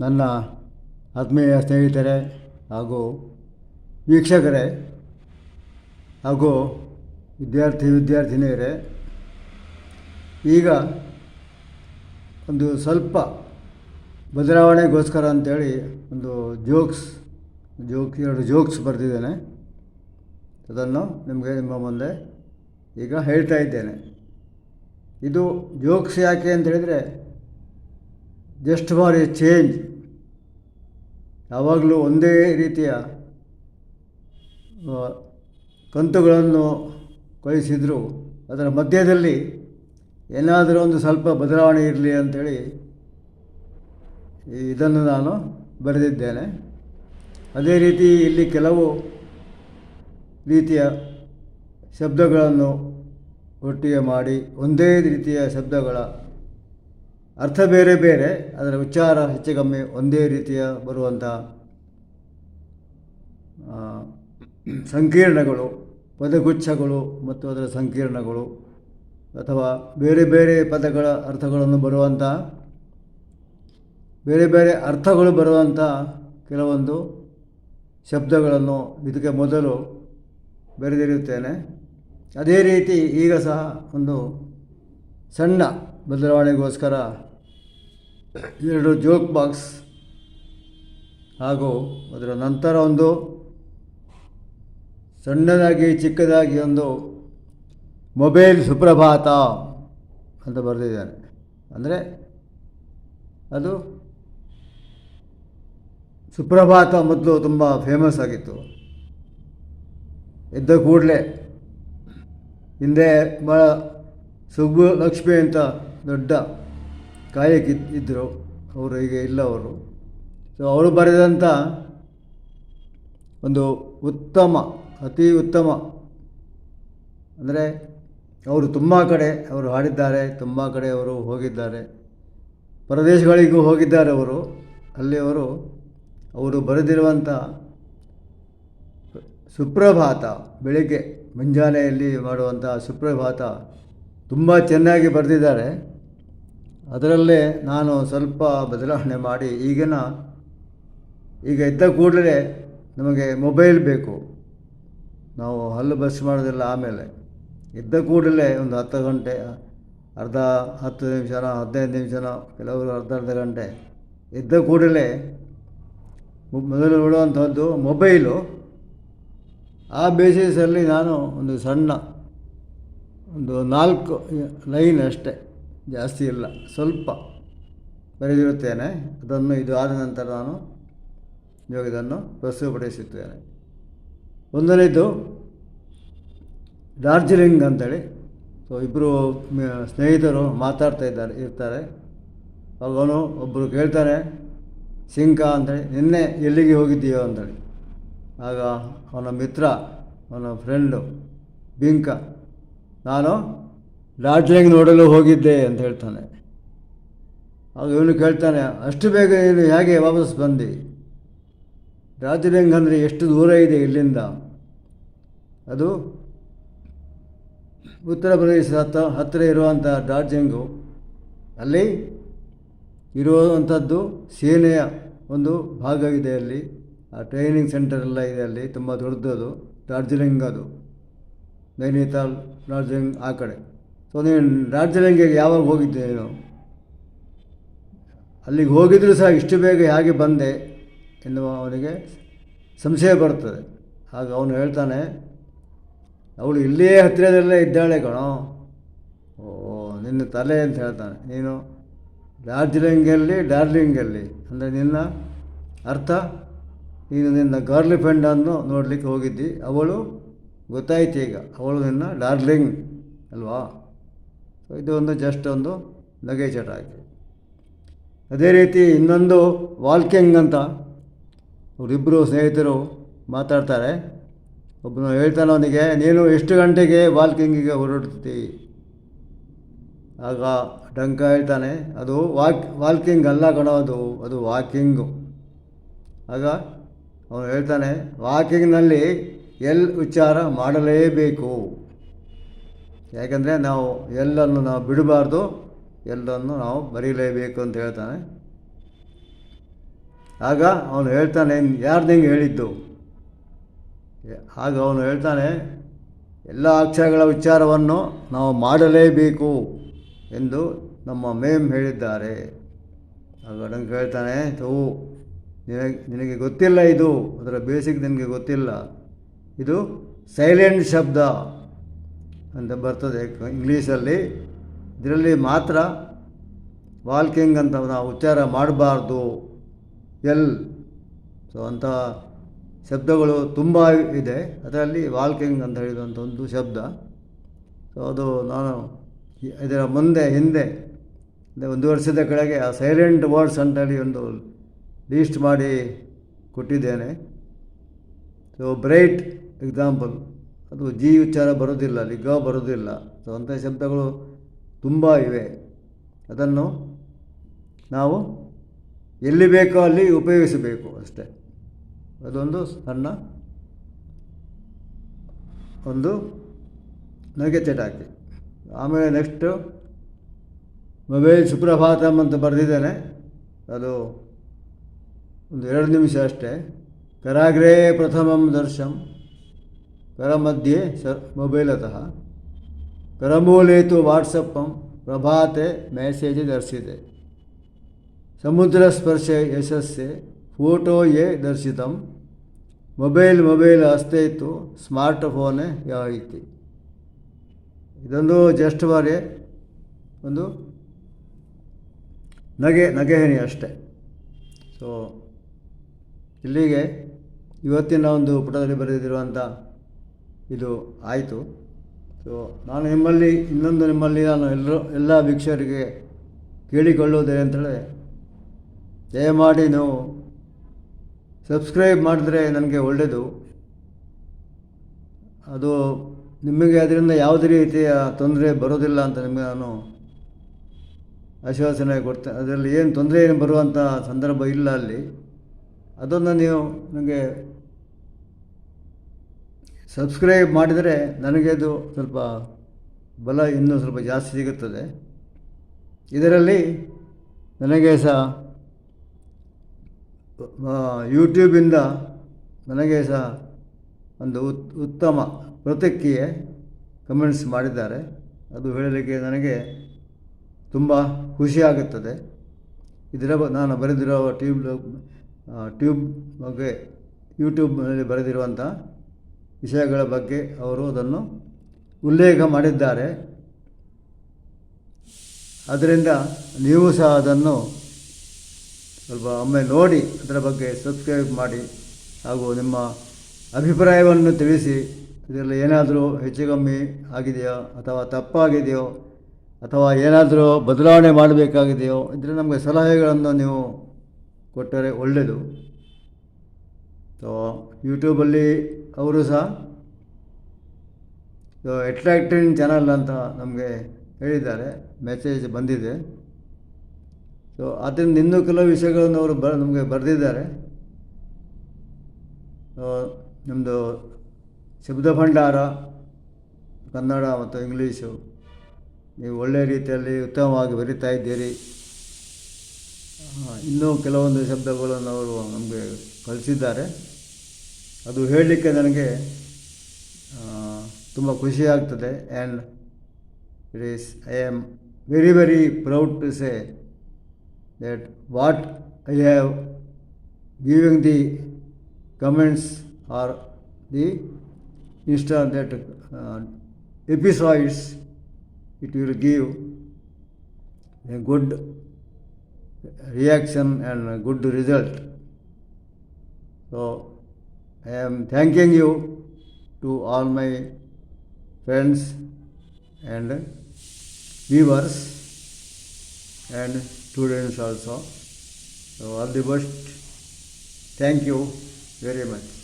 ನನ್ನ ಆತ್ಮೀಯ ಸ್ನೇಹಿತರೆ ಹಾಗೂ ವೀಕ್ಷಕರೇ ಹಾಗೂ ವಿದ್ಯಾರ್ಥಿ ವಿದ್ಯಾರ್ಥಿನಿಯರೇ, ಈಗ ಒಂದು ಸ್ವಲ್ಪ ಬದಲಾವಣೆಗೋಸ್ಕರ ಅಂತೇಳಿ ಒಂದು ಜೋಕ್ಸ್ ಜೋಕ್ ಎರಡು ಜೋಕ್ಸ್ ಬರೆದಿದ್ದೇನೆ. ಅದನ್ನು ನಿಮಗೆ ನಿಮ್ಮ ಮುಂದೆ ಈಗ ಹೇಳ್ತಾ ಇದ್ದೇನೆ. ಇದು ಜೋಕ್ಸ್ ಯಾಕೆ ಅಂತ ಹೇಳಿದರೆ ಜಸ್ಟ್ ಫಾರ್ ಎ ಚೇಂಜ್ ಯಾವಾಗಲೂ ಒಂದೇ ರೀತಿಯ ಕಂತುಗಳನ್ನು ಕಳಿಸಿದರೂ. ಅದರ ಮಧ್ಯದಲ್ಲಿ ಏನಾದರೂ ಒಂದು ಸ್ವಲ್ಪ ಬದಲಾವಣೆ ಇರಲಿ ಅಂಥೇಳಿ ಇದನ್ನು ನಾನು ಬರೆದಿದ್ದೇನೆ. ಅದೇ ರೀತಿ ಇಲ್ಲಿ ಕೆಲವು ರೀತಿಯ ಶಬ್ದಗಳನ್ನು ಒಟ್ಟಿಗೆ ಮಾಡಿ, ಒಂದೇ ರೀತಿಯ ಶಬ್ದಗಳ ಅರ್ಥ ಬೇರೆ ಬೇರೆ ಅದರ ಉಚ್ಚಾರ ಹೆಚ್ಚು ಕಮ್ಮಿ ಒಂದೇ ರೀತಿಯ ಬರುವಂಥ ಸಂಕೀರ್ಣಗಳು, ಪದಗುಚ್ಛಗಳು ಮತ್ತು ಅದರ ಸಂಕೀರ್ಣಗಳು ಅಥವಾ ಬೇರೆ ಬೇರೆ ಪದಗಳ ಅರ್ಥಗಳನ್ನು ಬರುವಂಥ ಬೇರೆ ಬೇರೆ ಅರ್ಥಗಳು ಬರುವಂಥ ಕೆಲವೊಂದು ಶಬ್ದಗಳನ್ನು ಇದಕ್ಕೆ ಮೊದಲು ಬರೆದಿರುತ್ತೇನೆ. ಅದೇ ರೀತಿ ಈಗ ಸಹ ಒಂದು ಸಣ್ಣ ಬದಲಾವಣೆಗೋಸ್ಕರ ಎರಡು ಜೋಕ್ ಬಾಕ್ಸ್ ಹಾಗೂ ಅದರ ನಂತರ ಒಂದು ಸಣ್ಣದಾಗಿ ಚಿಕ್ಕದಾಗಿ ಒಂದು ಮೊಬೈಲ್ ಸುಪ್ರಭಾತ ಅಂತ ಬರೆದಿದ್ದಾನೆ ಅಂದರೆ ಅದು ಸುಪ್ರಭಾತ ಮೊದಲು ತುಂಬ ಫೇಮಸ್ ಆಗಿತ್ತು. ಎದ್ದ ಕೂಡಲೇ ಹಿಂದೆ ಭಾಳ ಸುಬ್ಬು ಲಕ್ಷ್ಮಿ ಅಂತ ದೊಡ್ಡ ಕಾಯಕ ಇದ್ದರು ಅವರು ಈಗ ಇಲ್ಲ ಅವರು. ಸೊ ಅವರು ಬರೆದಂಥ ಒಂದು ಉತ್ತಮ, ಅತಿ ಉತ್ತಮ. ಅಂದರೆ ಅವರು ತುಂಬ ಕಡೆ ಅವರು ಹಾಡಿದ್ದಾರೆ, ತುಂಬ ಕಡೆ ಅವರು ಹೋಗಿದ್ದಾರೆ. ಪ್ರದೇಶಗಳಿಗೂ ಹೋಗಿದ್ದಾರೆ ಅವರು. ಅಲ್ಲಿ ಅವರು ಅವರು ಬರೆದಿರುವಂಥ ಸುಪ್ರಭಾತ, ಬೆಳಿಗ್ಗೆ ಮುಂಜಾನೆಯಲ್ಲಿ ಮಾಡುವಂಥ ಸುಪ್ರಭಾತ ತುಂಬ ಚೆನ್ನಾಗಿ ಬರೆದಿದ್ದಾರೆ. ಅದರಲ್ಲೇ ನಾನು ಸ್ವಲ್ಪ ಬದಲಾವಣೆ ಮಾಡಿ ಈಗಿನ, ಈಗ ಇದ್ದ ಕೂಡಲೇ ನಮಗೆ ಮೊಬೈಲ್ ಬೇಕು. ನಾವು ಹಲ್ಲು ಬಸ್ ಮಾಡೋದಿಲ್ಲ ಆಮೇಲೆ. ಇದ್ದ ಕೂಡಲೇ ಒಂದು ಹತ್ತು ಗಂಟೆ, ಅರ್ಧ ಹತ್ತು ನಿಮಿಷನ ಹದಿನೈದು ನಿಮಿಷನ ಕೆಲವರು ಅರ್ಧ ಅರ್ಧ ಗಂಟೆ ಇದ್ದ ಕೂಡಲೇ ಮೊದಲು ನೋಡುವಂಥದ್ದು ಮೊಬೈಲು. ಆ ಬೇಸಿಸಲ್ಲಿ ನಾನು ಒಂದು ಸಣ್ಣ, ಒಂದು ನಾಲ್ಕು ಲೈನ್ ಅಷ್ಟೇ. ಜಾಸ್ತಿ ಇಲ್ಲ. ಸ್ವಲ್ಪ ಬರೆದಿರುತ್ತೇನೆ. ಅದನ್ನು ಇದು ಆದ ನಂತರ ನಾನು ಇವಾಗ ಇದನ್ನು ಪ್ರಸ್ತುತಪಡಿಸುತ್ತೇನೆ. ಒಂದನೇದು ಡಾರ್ಜಿಲಿಂಗ್ ಅಂತೇಳಿ. ಸೊ ಇಬ್ಬರು ಸ್ನೇಹಿತರು ಮಾತಾಡ್ತಾ ಇದ್ದಾರೆ, ಇರ್ತಾರೆ. ಅವನು ಒಬ್ಬರು ಕೇಳ್ತಾನೆ ಸಿಂಕ ಅಂತೇಳಿ, ನಿನ್ನೆ ಎಲ್ಲಿಗೆ ಹೋಗಿದ್ದೀಯೋ? ಅಂತೇಳಿ. ಆಗ ಅವನ ಮಿತ್ರ, ಅವನ ಫ್ರೆಂಡು ಬಿಂಕ, ನಾನು ಡಾರ್ಜಿಲಿಂಗ್ ನೋಡಲು ಹೋಗಿದ್ದೆ ಅಂತ ಹೇಳ್ತಾನೆ. ಆಗ ಇವನು ಕೇಳ್ತಾನೆ, ಅಷ್ಟು ಬೇಗ ನೀನು ಹೇಗೆ ವಾಪಸ್ ಬಂದು? ಡಾರ್ಜಿಲಿಂಗ್ ಅಂದರೆ ಎಷ್ಟು ದೂರ ಇದೆ ಇಲ್ಲಿಂದ? ಅದು ಉತ್ತರ ಪ್ರದೇಶ ಹತ್ತ, ಹತ್ತಿರ ಇರುವಂಥ ಡಾರ್ಜಿಲಿಂಗು ಅಲ್ಲಿ ಇರುವಂಥದ್ದು ಸೇನೆಯ ಒಂದು ಭಾಗವಿದೆ ಅಲ್ಲಿ. ಆ ಟ್ರೈನಿಂಗ್ ಸೆಂಟರ್ ಎಲ್ಲ ಇದೆ ಅಲ್ಲಿ, ತುಂಬ ದೊಡ್ಡದು. ಡಾರ್ಜಿಲಿಂಗ್ ಅದು. ನೈನಿತಾಲ್ ಡಾರ್ಜಿಲಿಂಗ್ ಆ ಕಡೆ. ನೀನು ಡಾರ್ಜಿಲಿಂಗಿಗೆ ಯಾವಾಗ ಹೋಗಿದ್ದೆ ಅಲ್ಲಿಗೆ ಹೋಗಿದ್ರೂ ಸಹ ಇಷ್ಟು ಬೇಗ ಹೇಗೆ ಬಂದೆ ಎನ್ನುವ ಅವನಿಗೆ ಸಂಶಯ ಬರ್ತದೆ ಆಗ ಅವನು ಹೇಳ್ತಾನೆ, ಅವಳು ಇಲ್ಲೇ ಹತ್ತಿರದಲ್ಲೇ ಇದ್ದಾಳೆ ಕಣೋ. ಓ, ನಿನ್ನ ತಲೆ ಅಂತ ಹೇಳ್ತಾನೆ. ನೀನು ಡಾರ್ಜಿಲಿಂಗಲ್ಲಿ ಡಾರ್ಲಿಂಗಲ್ಲಿ, ಅಂದರೆ ನಿನ್ನ ಅರ್ಥ? ನೀನು ನಿನ್ನ ಗರ್ಲ್ ಫ್ರೆಂಡನ್ನು ನೋಡಲಿಕ್ಕೆ ಹೋಗಿದ್ದಿ. ಅವಳು ಗೊತ್ತಾಯ್ತು ಈಗ. ಅವಳು ನಿನ್ನ ಡಾರ್ಲಿಂಗ್, ಅಲ್ವಾ? ಇದು ಒಂದು ಜಸ್ಟ್ ಒಂದು ಲಗೇಜ್ ಅಟ್ಯಾಕ್ ಅದೇ ರೀತಿ ಇನ್ನೊಂದು ವಾಲ್ಕಿಂಗ್ ಅಂತ ಅವರಿಬ್ಬರು ಸ್ನೇಹಿತರು ಮಾತಾಡ್ತಾರೆ. ಒಬ್ಬನು ಹೇಳ್ತಾನೆ ಅವನಿಗೆ, ನೀನು ಎಷ್ಟು ಗಂಟೆಗೆ ವಾಲ್ಕಿಂಗಿಗೆ ಹೊರಡ್ತಿ? ಆಗ ಡಂಕ ಹೇಳ್ತಾನೆ, ಅದು ವಾಕ್ ವಾಲ್ಕಿಂಗ್ ಅಲ್ಲ ಕಣೋ, ಅದು ಅದು ವಾಕಿಂಗು ಆಗ ಅವನು ಹೇಳ್ತಾನೆ ವಾಕಿಂಗ್ನಲ್ಲಿ ಎಲ್ ಉಚ್ಚಾರ ಮಾಡಲೇಬೇಕು? ಯಾಕಂದರೆ ನಾವು ಎಲ್ಲನ್ನು ನಾವು ಬಿಡಬಾರ್ದು, ಎಲ್ಲನ್ನು ನಾವು ಬರೀಲೇಬೇಕು ಅಂತ ಹೇಳ್ತಾನೆ. ಆಗ ಅವನು ಹೇಳ್ತಾನೆ ಯಾರು ನಿಂಗೆ ಹೇಳಿದ್ದು? ಆಗ ಅವನು ಹೇಳ್ತಾನೆ, ಎಲ್ಲ ಅಕ್ಷರಗಳ ವಿಚಾರವನ್ನು ನಾವು ಮಾಡಲೇಬೇಕು ಎಂದು ನಮ್ಮ ಮೇಮ್ ಹೇಳಿದ್ದಾರೆ. ಆಗ ನಂಗೆ ಹೇಳ್ತಾನೆ ತೂ ನಿನಗೆ ನಿನಗೆ ಗೊತ್ತಿಲ್ಲ ಇದು, ಅದರ ಬೇಸಿಕ್ ನಿನಗೆ ಗೊತ್ತಿಲ್ಲ. ಇದು ಸೈಲೆಂಟ್ ಶಬ್ದ. ಅಂತ ಬರ್ತದೆ. ಇಂಗ್ಲೀಷಲ್ಲಿ ಇದರಲ್ಲಿ ಮಾತ್ರ ವಾಲ್ಕಿಂಗ್ ಅಂತ ನಾವು ಉಚ್ಚಾರ ಮಾಡಬಾರ್ದು. ಎಲ್. ಸೊ ಅಂಥ ಶಬ್ದಗಳು ತುಂಬ ಇದೆ. ಅದರಲ್ಲಿ ವಾಲ್ಕಿಂಗ್ ಅಂತ ಹೇಳಿದಂಥ ಒಂದು ಶಬ್ದ. ಸೊ ಅದು ನಾನು ಇದರ ಮುಂದೆ, ಹಿಂದೆ ಒಂದು ವರ್ಷದ ಕೆಳಗೆ ಆ ಸೈಲೆಂಟ್ ವರ್ಡ್ಸ್ ಅಂತೇಳಿ ಒಂದು ಲೀಸ್ಟ್ ಮಾಡಿ ಕೊಟ್ಟಿದ್ದೇನೆ. ಸೊ ಬ್ರೈಟ್ ಎಕ್ಸಾಂಪಲ್ ಅದು ಜಿ ಉಚ್ಚಾರ ಬರೋದಿಲ್ಲ ಅಲ್ಲಿ ಬರೋದಿಲ್ಲ ಸೊ ಅಂಥ ಶಬ್ದಗಳು ತುಂಬ ಇವೆ. ಅದನ್ನು ನಾವು ಎಲ್ಲಿ ಬೇಕೋ ಅಲ್ಲಿ ಉಪಯೋಗಿಸಬೇಕು ಅಷ್ಟೇ. ಅದೊಂದು ಸಣ್ಣ ಒಂದು ನಗೆ ಚಟಾಕಿ ಆಮೇಲೆ ನೆಕ್ಸ್ಟು ಮೊಬೈಲ್ ಸುಪ್ರಭಾತಮ್ ಅಂತ ಬರೆದಿದ್ದೇನೆ. ಅದು ಒಂದು ಎರಡು ನಿಮಿಷ ಅಷ್ಟೇ. ಕರಾಗ್ರೇ ಪ್ರಥಮಂ ದರ್ಶಂ. ಕರಮಧ್ಯೆ ಸ ಮೊಬೈಲತಃ. ಕರಮೂಲೇತು ವಾಟ್ಸಪ್ಪಂ ಪ್ರಭಾತೆ ಮೆಸೇಜ್ ದರ್ಶಿದೆ ಸಮುದ್ರ ಸ್ಪರ್ಶ ಯಶಸ್ಸೆ ಫೋಟೋ ಯೇ ದರ್ಶಿತಂ. ಮೊಬೈಲ್ ಮೊಬೈಲ್ ಹಸ್ತೆ ಇತ್ತು ಸ್ಮಾರ್ಟ್ ಫೋನೇ ಯಾವೈತಿ ಇದೊಂದು ಜಸ್ಟ್ ಬಾರಿ ಒಂದು ನಗೆ ನಗೆಹನಿ ಅಷ್ಟೆ. ಸೊ ಇಲ್ಲಿಗೆ ಇವತ್ತಿನ ಒಂದು ಪುಟದಲ್ಲಿ ಬರೆದಿರುವಂಥ ಇದು ಆಯಿತು. ಸೊ ನಾನು ನಿಮ್ಮಲ್ಲಿ, ಇನ್ನೊಂದು ನಿಮ್ಮಲ್ಲಿ ನಾನು ಎಲ್ಲರೂ, ಎಲ್ಲ ವೀಕ್ಷಕರಿಗೆ ಕೇಳಿಕೊಳ್ಳುವುದೇನೆಂತೇಳಿ ದಯಮಾಡಿ ನೀವು ಸಬ್ಸ್ಕ್ರೈಬ್ ಮಾಡಿದ್ರೆ ನನಗೆ ಒಳ್ಳೆಯದು. ಅದು ನಿಮಗೆ ಅದರಿಂದ ಯಾವುದೇ ರೀತಿಯ ತೊಂದರೆ ಬರೋದಿಲ್ಲ ಅಂತ ನಿಮಗೆ ನಾನು ಆಶ್ವಾಸನೆ ಕೊಡ್ತೇನೆ ಅದರಲ್ಲಿ ಏನು ತೊಂದರೆ ಏನು ಬರುವಂಥ ಸಂದರ್ಭ ಇಲ್ಲ ಅಲ್ಲಿ. ಅದನ್ನು ನೀವು ನನಗೆ ಸಬ್ಸ್ಕ್ರೈಬ್ ಮಾಡಿದರೆ ನನಗೆ ಅದು ಸ್ವಲ್ಪ ಬಲ ಇನ್ನೂ ಸ್ವಲ್ಪ ಜಾಸ್ತಿ ಸಿಗುತ್ತದೆ. ಇದರಲ್ಲಿ ನನಗೆ ಸಹ ಯೂಟ್ಯೂಬಿಂದ ನನಗೆ ಸಹ ಒಂದು ಉತ್, ಉತ್ತಮ ಪ್ರತಿಕ್ರಿಯೆ ಕಮೆಂಟ್ಸ್ ಮಾಡಿದ್ದಾರೆ. ಅದು ಹೇಳಲಿಕ್ಕೆ ನನಗೆ ತುಂಬ ಖುಷಿಯಾಗುತ್ತದೆ ಇದರ ನಾನು ಬರೆದಿರೋ ಟ್ಯೂಬ್ ಟ್ಯೂಬ್ ಬಗ್ಗೆ ಯೂಟ್ಯೂಬ್ನಲ್ಲಿ ಬರೆದಿರುವಂಥ ವಿಷಯಗಳ ಬಗ್ಗೆ ಅವರು ಅದನ್ನು ಉಲ್ಲೇಖ ಮಾಡಿದ್ದಾರೆ. ಅದರಿಂದ ನೀವು ಸಹ ಅದನ್ನು ಸ್ವಲ್ಪ ಒಮ್ಮೆ ನೋಡಿ ಅದರ ಬಗ್ಗೆ ಸಬ್ಸ್ಕ್ರೈಬ್ ಮಾಡಿ ಹಾಗೂ ನಿಮ್ಮ ಅಭಿಪ್ರಾಯವನ್ನು ತಿಳಿಸಿ. ಇದರಲ್ಲಿ ಏನಾದರೂ ಹೆಚ್ಚು ಕಮ್ಮಿ ಆಗಿದೆಯೋ ಅಥವಾ ತಪ್ಪಾಗಿದೆಯೋ ಅಥವಾ ಏನಾದರೂ ಬದಲಾವಣೆ ಮಾಡಬೇಕಾಗಿದೆಯೋ ಇದರ ನಮಗೆ ಸಲಹೆಗಳನ್ನು ನೀವು ಕೊಟ್ಟರೆ ಒಳ್ಳೆಯದು. ಸೊ ಯೂಟ್ಯೂಬಲ್ಲಿ ಅವರು ಸಹ ಅಟ್ರಾಕ್ಟಿಂಗ್ ಚಾನಲ್ ಅಂತ ನಮಗೆ ಹೇಳಿದ್ದಾರೆ. ಮೆಸೇಜ್ ಬಂದಿದೆ. ಸೊ ಅದರಿಂದ ಇನ್ನೂ ಕೆಲವು ವಿಷಯಗಳನ್ನು ಅವರು ಬ, ನಮಗೆ ಬರೆದಿದ್ದಾರೆ. ನಮ್ಮದು ಶಬ್ದ ಭಂಡಾರ, ಕನ್ನಡ ಮತ್ತು ಇಂಗ್ಲೀಷು, ನೀವು ಒಳ್ಳೆಯ ರೀತಿಯಲ್ಲಿ ಉತ್ತಮವಾಗಿ ಬರಿತಾ ಇದ್ದೀರಿ. ಇನ್ನೂ ಕೆಲವೊಂದು ಶಬ್ದಗಳನ್ನು ಅವರು ನಮಗೆ ಕಳಿಸಿದ್ದಾರೆ. ಅದು ಹೇಳಲಿಕ್ಕೆ ನನಗೆ ತುಂಬ ಖುಷಿಯಾಗ್ತದೆ and it is I am very very proud to say that what I have giving the comments are the insta that episodes it will give a good reaction and good result so I am thanking you to all my friends and viewers and students also. So all the best. Thank you very much.